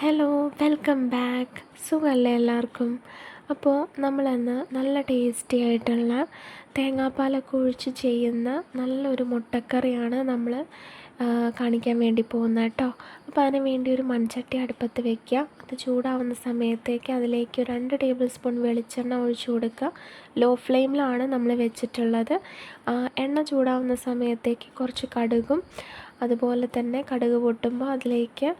Hello welcome back സുഖമല്ലേ എല്ലാവർക്കും? അപ്പോൾ നമ്മളിന്ന് നല്ല ടേസ്റ്റി ആയിട്ടുള്ള തേങ്ങാപ്പാലൊക്കെ ഒഴിച്ച് ചെയ്യുന്ന നല്ലൊരു മുട്ടക്കറിയാണ് നമ്മൾ കാണിക്കാൻ വേണ്ടി പോകുന്നത് കേട്ടോ. അപ്പോൾ അതിന് വേണ്ടി ഒരു മൺചട്ടി അടുപ്പത്ത് വെക്കുക. അത് ചൂടാവുന്ന സമയത്തേക്ക് അതിലേക്ക് രണ്ട് ടേബിൾ സ്പൂൺ വെളിച്ചെണ്ണ ഒഴിച്ചു കൊടുക്കുക. ലോ ഫ്ലെയിമിലാണ് നമ്മൾ വെച്ചിട്ടുള്ളത്. എണ്ണ ചൂടാവുന്ന സമയത്തേക്ക് കുറച്ച് കടുകും അതുപോലെ തന്നെ കടുക് പൊട്ടുമ്പോൾ അതിലേക്ക്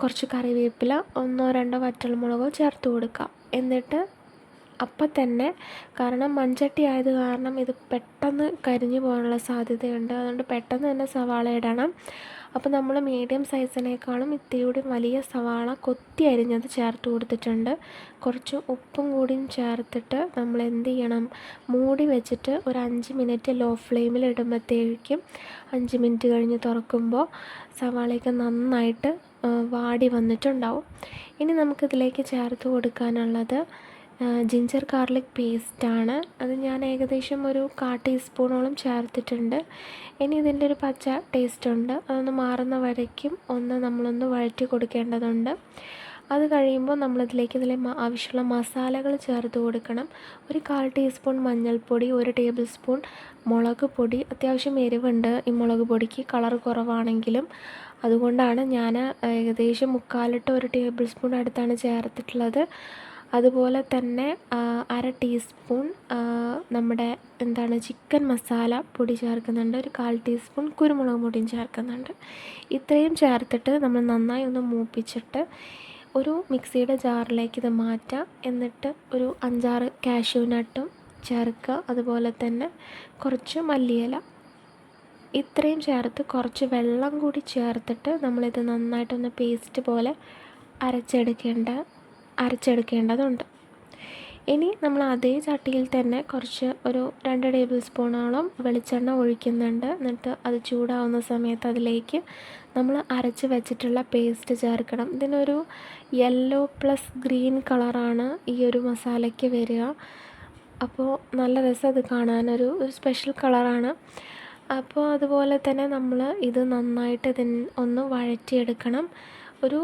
കുറച്ച് കറിവേപ്പില ഒന്നോ രണ്ടോ വറ്റൽമുളകോ ചേർത്ത് കൊടുക്കുക എന്നിട്ട് അപ്പം തന്നെ കാരണം മൺചട്ടി ആയത് കാരണം ഇത് പെട്ടെന്ന് കരിഞ്ഞു പോകാനുള്ള സാധ്യതയുണ്ട്. അതുകൊണ്ട് പെട്ടെന്ന് തന്നെ സവാള ഇടണം. അപ്പോൾ നമ്മൾ മീഡിയം സൈസിനേക്കാളും ഇത്തിരി വലിയ സവാള കൊത്തി അരിഞ്ഞത് ചേർത്ത് കൊടുത്തിട്ടുണ്ട്. കുറച്ച് ഉപ്പും കൂടിയും ചേർത്തിട്ട് നമ്മൾ എന്ത് ചെയ്യണം? മൂടി വെച്ചിട്ട് ഒരു അഞ്ച് മിനിറ്റ് ലോ ഫ്ലെയിമിൽ ഇടുമ്പോഴത്തേക്കും അഞ്ച് മിനിറ്റ് കഴിഞ്ഞ് തുറക്കുമ്പോൾ സവാളയൊക്കെ നന്നായിട്ട് വാടി വന്നിട്ടുണ്ടാവും. ഇനി നമുക്കിതിലേക്ക് ചേർത്ത് കൊടുക്കാനുള്ളത് ജിഞ്ചർ ഗാർലിക് പേസ്റ്റാണ് അത് ഞാൻ ഏകദേശം ഒരു കാ ടീസ്പൂണോളം ചേർത്തിട്ടുണ്ട്. ഇനി ഇതിന്റെ ഒരു പച്ച ടേസ്റ്റുണ്ട് അതൊന്ന് മാറുന്ന വരയ്ക്കും. ഒന്ന് നമ്മളൊന്ന് വഴറ്റി കൊടുക്കേണ്ടതുണ്ട്. അത് കഴിയുമ്പോൾ നമ്മളിതിലേക്ക് ഇതിലെ ആവശ്യമുള്ള മസാലകൾ ചേർത്ത് കൊടുക്കണം. ഒരു കാൽ ടീസ്പൂൺ മഞ്ഞൾപ്പൊടി ഒരു ടേബിൾ സ്പൂൺ മുളക് പൊടി. അത്യാവശ്യം എരിവുണ്ട് ഈ മുളക് പൊടിക്ക്. കളർ കുറവാണെങ്കിലും. അതുകൊണ്ടാണ് ഞാൻ ഏകദേശം മുക്കാലിട്ട് ഒരു ടേബിൾ സ്പൂൺ അടുത്താണ് ചേർത്തിട്ടുള്ളത്. അതുപോലെ തന്നെ അര ടീസ്പൂൺ നമ്മുടെ എന്താണ് ചിക്കൻ മസാല പൊടി ചേർക്കുന്നുണ്ട്. ഒരു കാൽ ടീസ്പൂൺ കുരുമുളക് പൊടിയും ചേർക്കുന്നുണ്ട്. ഇത്രയും ചേർത്തിട്ട് നമ്മൾ നന്നായി ഒന്ന് മൂപ്പിച്ചിട്ട് ഒരു മിക്സിയുടെ ജാറിലേക്ക് ഇത് മാറ്റാം. എന്നിട്ട് ഒരു അഞ്ചാറ് കാഷ്യൂ നട്ടും ചേർക്കുക. അതുപോലെ തന്നെ കുറച്ച് മല്ലിയില. ഇത്രയും ചേർത്ത് കുറച്ച് വെള്ളം കൂടി ചേർത്തിട്ട് നമ്മളിത് നന്നായിട്ടൊന്ന് പേസ്റ്റ് പോലെ അരച്ചെടുക്കേണ്ട അരച്ചെടുക്കേണ്ടതുണ്ട്. ഇനി നമ്മൾ അതേ ചട്ടിയിൽ തന്നെ കുറച്ച് ഒരു രണ്ട് ടേബിൾ സ്പൂണോളം വെളിച്ചെണ്ണ ഒഴിക്കുന്നുണ്ട്. എന്നിട്ട് അത് ചൂടാവുന്ന സമയത്ത് അതിലേക്ക് നമ്മൾ അരച്ച് വെച്ചിട്ടുള്ള പേസ്റ്റ് ചേർക്കണം. ഇതിനൊരു യെല്ലോ പ്ലസ് ഗ്രീൻ കളറാണ് ഈ ഒരു മസാലയ്ക്ക് വരിക. അപ്പോൾ നല്ല രസം അത് കാണാനൊരു ഒരു സ്പെഷ്യൽ കളറാണ് അപ്പോൾ അതുപോലെ തന്നെ നമ്മൾ ഇത് നന്നായിട്ട് ഇതിന് ഒന്ന് വഴറ്റിയെടുക്കണം. ഒരു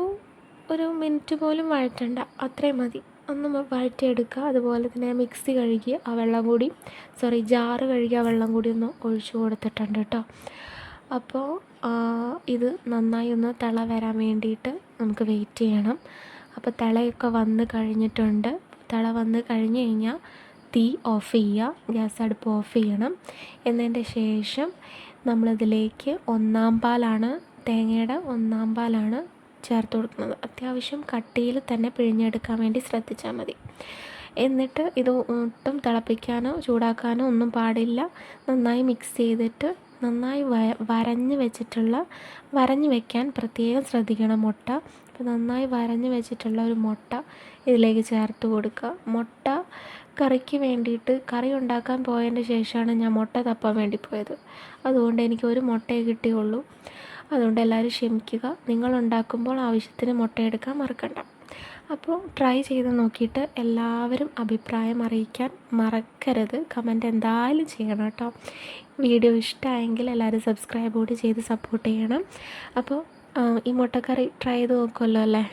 ഒരു മിനിറ്റ് പോലും വഴറ്റണ്ട. അത്രയും മതി. ഒന്ന് വഴറ്റിയെടുക്കുക. അതുപോലെ തന്നെ മിക്സി കഴുകി ആ വെള്ളം കൂടി സോറി ജാറ് കഴുകി ആ വെള്ളം കൂടി ഒന്ന് ഒഴിച്ചു കൊടുത്തിട്ടുണ്ട് കേട്ടോ അപ്പോൾ ഇത് നന്നായി ഒന്ന് തിള വരാൻ വേണ്ടിയിട്ട് നമുക്ക് വെയിറ്റ് ചെയ്യണം. അപ്പോൾ തിളയൊക്കെ വന്ന് കഴിഞ്ഞിട്ടുണ്ട്. തിള വന്ന് കഴിഞ്ഞ് കഴിഞ്ഞാൽ തീ ഓഫ് ചെയ്യുക. ഗ്യാസ് അടുപ്പ് ഓഫ് ചെയ്യണം. എന്നതിന്റെ ശേഷം നമ്മളിതിലേക്ക് ഒന്നാം പാലാണ് തേങ്ങയുടെ ഒന്നാം പാലാണ് ചേർത്ത് കൊടുക്കുന്നത്. അത്യാവശ്യം കട്ടിയിൽ തന്നെ പിഴിഞ്ഞെടുക്കാൻ വേണ്ടി ശ്രദ്ധിച്ചാൽ മതി. എന്നിട്ട് ഇത് ഒട്ടും തിളപ്പിക്കാനോ ചൂടാക്കാനോ ഒന്നും പാടില്ല. നന്നായി മിക്സ് ചെയ്തിട്ട് നന്നായി വ വരഞ്ഞ് വെച്ചിട്ടുള്ള വരഞ്ഞ് വെക്കാൻ പ്രത്യേകം ശ്രദ്ധിക്കണം മുട്ട. അപ്പോൾ നന്നായി വരഞ്ഞ് വെച്ചിട്ടുള്ള ഒരു മുട്ട ഇതിലേക്ക് ചേർത്ത് കൊടുക്കുക. മുട്ട കറിക്ക് വേണ്ടിയിട്ട് കറി ഉണ്ടാക്കാൻ പോയതിന്റെ ശേഷമാണ് ഞാൻ മുട്ട തപ്പാൻ വേണ്ടി പോയത്. അതുകൊണ്ട് എനിക്ക് ഒരു മുട്ടയെ കിട്ടിയുള്ളൂ. അതുകൊണ്ട് എല്ലാവരും ക്ഷമിക്കുക. നിങ്ങൾ ഉണ്ടാക്കുമ്പോൾ ആവശ്യത്തിന് മുട്ടയെടുക്കാൻ മറക്കണ്ട. അപ്പോൾ ട്രൈ ചെയ്ത് നോക്കിയിട്ട് എല്ലാവരും അഭിപ്രായം അറിയിക്കാൻ മറക്കരുത്. കമന്റ് എന്തായാലും ചെയ്യണം കേട്ടോ. വീഡിയോ ഇഷ്ടമായെങ്കിൽ എല്ലാവരും സബ്സ്ക്രൈബ് കൂടി ചെയ്ത് സപ്പോർട്ട് ചെയ്യണം. അപ്പോൾ ഈ മുട്ടക്കറി ട്രൈ ചെയ്ത് നോക്കുമല്ലോ അല്ലേ?